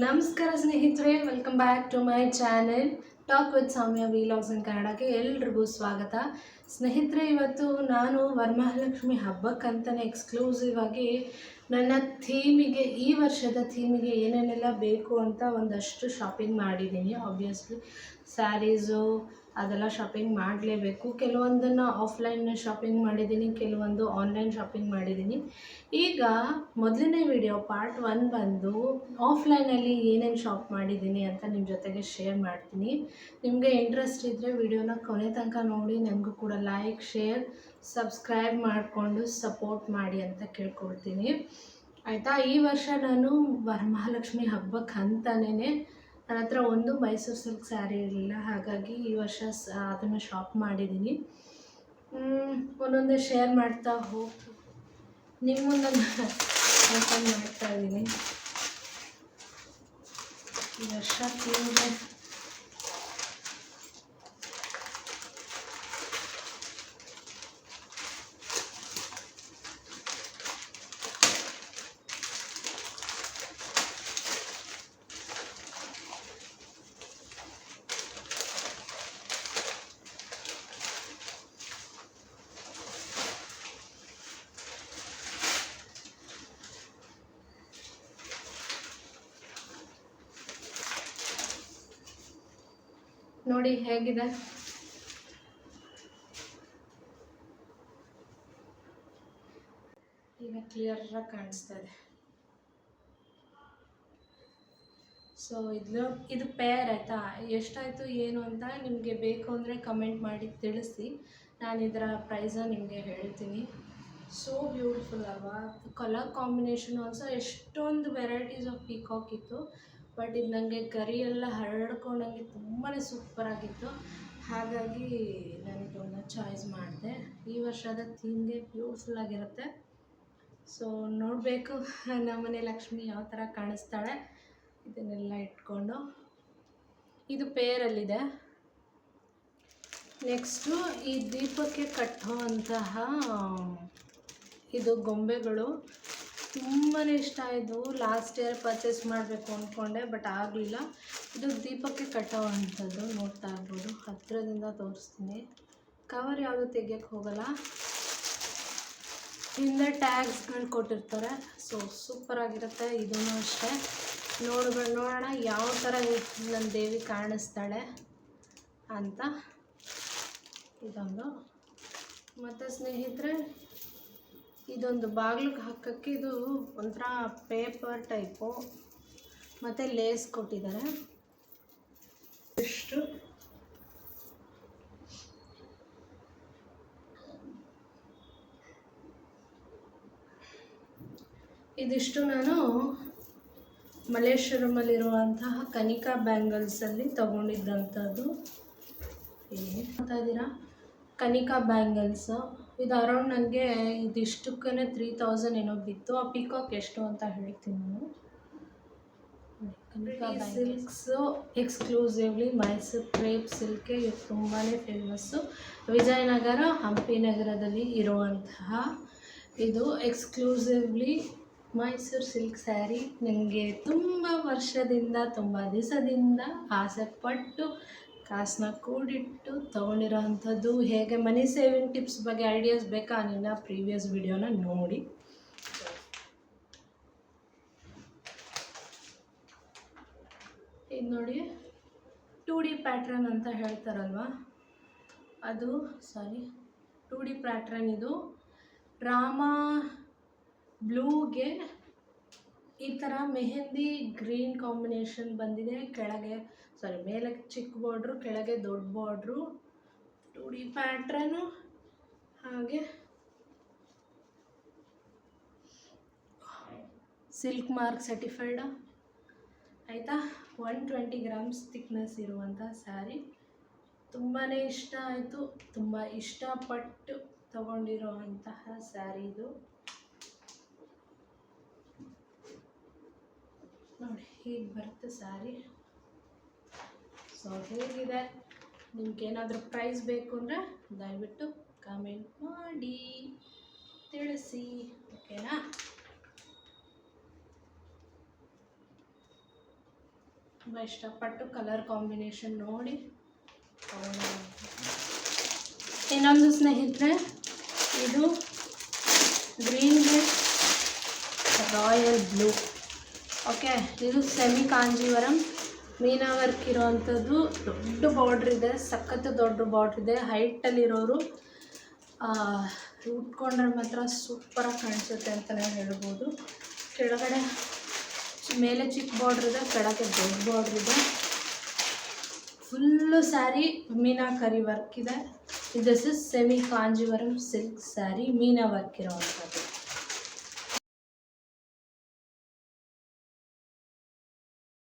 ನಮಸ್ಕಾರ ಸ್ನೇಹಿತರೆ welcome back to my channel talk with Soumya vlogs in ಕನ್ನಡಕ್ಕೆ ಎಲ್ರಿಗೂ ಸ್ವಾಗತ. ಸ್ನೇಹಿತರೆ, ಇವತ್ತು ನಾನು ವರಮಹಾಲಕ್ಷ್ಮಿ ಹಬ್ಬಕ್ಕಂತಲೇ ಎಕ್ಸ್ಕ್ಲೂಸಿವ್ ಆಗಿ ನನ್ನ ಥೀಮಿಗೆ ಈ ವರ್ಷದ ಥೀಮಿಗೆ ಏನೇನೆಲ್ಲ ಬೇಕು ಅಂತ ಒಂದಷ್ಟು ಶಾಪಿಂಗ್ ಮಾಡಿದ್ದೀನಿ ಆಬ್ವಿಯಸ್ಲಿ ಸ್ಯಾರೀಸು ಅದೆಲ್ಲ ಶಾಪಿಂಗ್ ಮಾಡಲೇಬೇಕು. ಕೆಲವೊಂದನ್ನು ಆಫ್ಲೈನ್ ಶಾಪಿಂಗ್ ಮಾಡಿದ್ದೀನಿ ಕೆಲವೊಂದು ಆನ್ಲೈನ್ ಶಾಪಿಂಗ್ ಮಾಡಿದ್ದೀನಿ ಈಗ ಮೊದಲನೇ ವಿಡಿಯೋ ಪಾರ್ಟ್ ಒನ್ ಬಂದು ಆಫ್ಲೈನಲ್ಲಿ ಏನೇನು ಶಾಪ್ ಮಾಡಿದ್ದೀನಿ ಅಂತ ನಿಮ್ಮ ಜೊತೆಗೆ ಶೇರ್ ಮಾಡ್ತೀನಿ. ನಿಮಗೆ ಇಂಟ್ರೆಸ್ಟ್ ಇದ್ದರೆ ವಿಡಿಯೋನ ಕೊನೆ ತನಕ ನೋಡಿ ನನಗೂ ಕೂಡ ಲೈಕ್ ಶೇರ್ ಸಬ್ಸ್ಕ್ರೈಬ್ ಮಾಡಿಕೊಂಡು ಸಪೋರ್ಟ್ ಮಾಡಿ ಅಂತ ಕೇಳ್ಕೊಳ್ತೀನಿ. ಆಯಿತಾ? ಈ ವರ್ಷ ನಾನು ವರಮಹಾಲಕ್ಷ್ಮಿ ಹಬ್ಬಕ್ಕೆ ಅಂತಲೇ ನನ್ನ ಹತ್ರ ಒಂದು ಮೈಸೂರು ಸಿಲ್ಕ್ ಸ್ಯಾರಿ ಇರಲಿಲ್ಲ, ಹಾಗಾಗಿ ಈ ವರ್ಷ ಅದನ್ನು ಶಾಪ್ ಮಾಡಿದ್ದೀನಿ ಒಂದೊಂದೇ ಶೇರ್ ಮಾಡ್ತಾ ಹೋಗಿ ನಿಮ್ಮ ಮುಂದೆ ಓಪನ್ ಮಾಡ್ತಾ ಇದ್ದೀನಿ ಈ ವರ್ಷ ತಿಂದೆ. ನೋಡಿ ಹೇಗಿದೆ. ಈಗ ಕ್ಲಿಯರಾಗಿ ಕಾಣಿಸ್ತಾ ಇದೆ. ಸೊ ಇದು ಇದು ಪೇರ್ ಆಯಿತಾ? ಎಷ್ಟಾಯಿತು, ಏನು ಅಂತ ನಿಮಗೆ ಬೇಕು ಅಂದರೆ ಕಮೆಂಟ್ ಮಾಡಿ ತಿಳಿಸಿ. ನಾನು ಇದರ ಪ್ರೈಸ ನಿಮಗೆ ಹೇಳ್ತೀನಿ. ಸೋ ಬ್ಯೂಟಿಫುಲ್ ಅಲ್ವಾ? ಕಲರ್ ಕಾಂಬಿನೇಷನ್ ಆಲ್ಸೋ ಎಷ್ಟೊಂದು ವೆರೈಟೀಸ್ ಆಫ್ ಪೀಕಾಕ್ ಇತ್ತು. ಬಟ್ ಇದು ನನಗೆ ಕರಿ ಎಲ್ಲ ಹರಡ್ಕೊಂಡಂಗೆ ತುಂಬಾ ಸೂಪರಾಗಿತ್ತು ಹಾಗಾಗಿ ನಾನು ಇದನ್ನು ಚಾಯ್ಸ್ ಮಾಡಿದೆ. ಈ ವರ್ಷದ ಥೀಮ್ಗೆ ಬ್ಯೂಟಿಫುಲ್ ಆಗಿರುತ್ತೆ. ಸೊ ನೋಡಬೇಕು ನಮ್ಮನೆ ಲಕ್ಷ್ಮಿ ಯಾವ ಥರ ಕಾಣಿಸ್ತಾಳೆ. ಇದನ್ನೆಲ್ಲ ಇಟ್ಕೊಂಡು. ಇದು ಪೇರಲ್ಲಿದೆ. ನೆಕ್ಸ್ಟು ಈ ದೀಪಕ್ಕೆ ಕಟ್ಟುವಂತಹ ಇದು ಗೊಂಬೆಗಳು. ತುಂಬಾ ಇಷ್ಟ ಆಯಿತು. ಲಾಸ್ಟ್ ಇಯರ್ ಪರ್ಚೇಸ್ ಮಾಡಬೇಕು ಅಂದ್ಕೊಂಡೆ ಬಟ್ ಆಗಲಿಲ್ಲ. ಇದು ದೀಪಕ್ಕೆ ಕಟ್ಟೋವಂಥದ್ದು ನೋಡ್ತಾ ಇರ್ಬೋದು. ಹತ್ತಿರದಿಂದ ತೋರಿಸ್ತೀನಿ. ಕವರ್ ಯಾವುದು ತೆಗಿಯೋಕ್ಕೆ ಹೋಗಲ್ಲ. ಹಿಂದೆ ಟ್ಯಾಗ್ಸ್ಗಳು ಕೊಟ್ಟಿರ್ತಾರೆ. ಸೊ ಸೂಪರಾಗಿರುತ್ತೆ ಇದೂ ಅಷ್ಟೇ. ನೋಡ್ಬ, ನೋಡೋಣ ಯಾವ ಥರ ನನ್ನ ದೇವಿ ಕಾಣಿಸ್ತಾಳೆ ಅಂತ. ಇದೊಂದು. ಮತ್ತು ಸ್ನೇಹಿತರೆ ಇದೊಂದು ಬಾಗಿಲಿಗೆ ಹಾಕೋಕ್ಕೆ ಇದು ಒಂಥರ ಪೇಪರ್ ಟೈಪು. ಮತ್ತು ಲೇಸ್ ಕೊಟ್ಟಿದ್ದಾರೆ. ಇಷ್ಟು. ಇದಿಷ್ಟು ನಾನು ಮಲ್ಲೇಶ್ವರಮಲ್ಲಿರುವಂತಹ ಕನಿಕಾ ಬ್ಯಾಂಗಲ್ಸಲ್ಲಿ ತೊಗೊಂಡಿದ್ದಂಥದ್ದು. ಏನು ನೋಡ್ತಾ ಇದ್ದೀರಾ ಕನಿಕಾ ಬ್ಯಾಂಗಲ್ಸು. ಇದು ಅರೌಂಡ್ ನನಗೆ ಇದಿಷ್ಟಕ್ಕೇ ತ್ರೀ ತೌಸಂಡ್ ಏನೋ ಬಿತ್ತು. ಆ ಪಿಕಾಕ್ ಎಷ್ಟು ಅಂತ ಹೇಳ್ತೀನಿ ನಾನು. Kanika silks exclusively Mysore crepe ಸಿಲ್ಕೆ ಇದು ತುಂಬಾ ಫೇಮಸ್ಸು ವಿಜಯನಗರ ಹಂಪಿ ನಗರದಲ್ಲಿ ಇರುವಂತಹ ಇದು ಎಕ್ಸ್ಕ್ಲೂಸಿವ್ಲಿ ಮೈಸೂರು ಸಿಲ್ಕ್ ಸ್ಯಾರಿ ನನಗೆ ತುಂಬ ವರ್ಷದಿಂದ ತುಂಬ ದಿವಸದಿಂದ ಆಸೆ ಪಟ್ಟು ಕಾಸನ್ನ ಕೂಡಿಟ್ಟು ತೊಗೊಂಡಿರೋವಂಥದ್ದು ಹೇಗೆ? ಮನಿ ಸೇವಿಂಗ್ ಟಿಪ್ಸ್ ಬಗ್ಗೆ ಐಡಿಯಾಸ್ ಬೇಕಾ? ನಿನ್ನ ಪ್ರೀವಿಯಸ್ ವಿಡಿಯೋನ ನೋಡಿ. ಇದು ನೋಡಿ. ಟೂ ಡಿ ಪ್ಯಾಟ್ರನ್ ಅಂತ ಹೇಳ್ತಾರಲ್ವಾ? ಅದು ಸಾರಿ ಟೂ ಡಿ ಪ್ಯಾಟ್ರನ್ ಇದು. ಡ್ರಾಮಾ ಬ್ಲೂಗೆ ಈ ಥರ ಮೆಹೆಂದಿ ಗ್ರೀನ್ ಕಾಂಬಿನೇಷನ್ ಬಂದಿದೆ. ಕೆಳಗೆ ಸಾರಿ ಮೇಲೆ ಚಿಕ್ಕ ಬಾರ್ಡ್ರು ಕೆಳಗೆ ದೊಡ್ಡ ಬಾರ್ಡ್ರು ಟೂ ಡಿ ಪ್ಯಾಟ್ರನು ಹಾಗೆ. ಸಿಲ್ಕ್ ಮಾರ್ಕ್ ಸರ್ಟಿಫೈಡ್ ಆಯಿತಾ? ಒನ್ ಟ್ವೆಂಟಿ ಗ್ರಾಮ್ಸ್ ಥಿಕ್ನೆಸ್ ಇರುವಂಥ ಸ್ಯಾರಿ ತುಂಬಾ ಇಷ್ಟ ಆಯಿತು. ತುಂಬ ಇಷ್ಟಪಟ್ಟು ತಗೊಂಡಿರೋವಂತಹ ಸ್ಯಾರಿ ಇದು. ನೋಡಿ, ಹೀಗೆ ಬರುತ್ತೆ ಸ್ಯಾರಿ ಸೊ ಹೇಗಿದೆ? ನಿಮ್ಗೇನಾದರೂ ಪ್ರೈಸ್ ಬೇಕು ಅಂದರೆ ದಯವಿಟ್ಟು ಕಮೆಂಟ್ ಮಾಡಿ. ತಿಳಿಸಿ. ಓಕೆನಾ ತುಂಬ ಇಷ್ಟಪಟ್ಟು ಕಲರ್ ಕಾಂಬಿನೇಷನ್ ನೋಡಿ. ಇನ್ನೊಂದು ಸ್ನೇಹಿತರೆ, ಇದು green bed royal blue okay, ಇದು ಸೆಮಿ ಕಾಂಜೀವರಂ ಮೀನಾ ವರ್ಕ್ ಇರೋವಂಥದ್ದು ದೊಡ್ಡ ಬಾರ್ಡ್ರ್ ಇದೆ, ಸಖತ್ತು ದೊಡ್ಡ ಬಾರ್ಡ್ರ್ ಇದೆ. ಹೈಟಲ್ಲಿರೋರು ಉಟ್ಕೊಂಡ್ರೆ ಮಾತ್ರ ಸೂಪರಾಗಿ ಕಾಣಿಸುತ್ತೆ ಅಂತಲೇ ಹೇಳ್ಬೋದು. ಕೆಳಗಡೆ ಮೇಲೆ ಚಿಕ್ಕ ಬಾರ್ಡ್ರ್ ಇದೆ, ಕೆಳಗೆ ದೊಡ್ಡ ಬಾರ್ಡ್ರ್ ಇದೆ. ಫುಲ್ಲು ಸ್ಯಾರಿ ಮೀನಾಕರಿ ವರ್ಕ್ ಇದೆ. This is semi Kanjeevaram silk sari meena work ಇರೋವಂಥದ್ದು.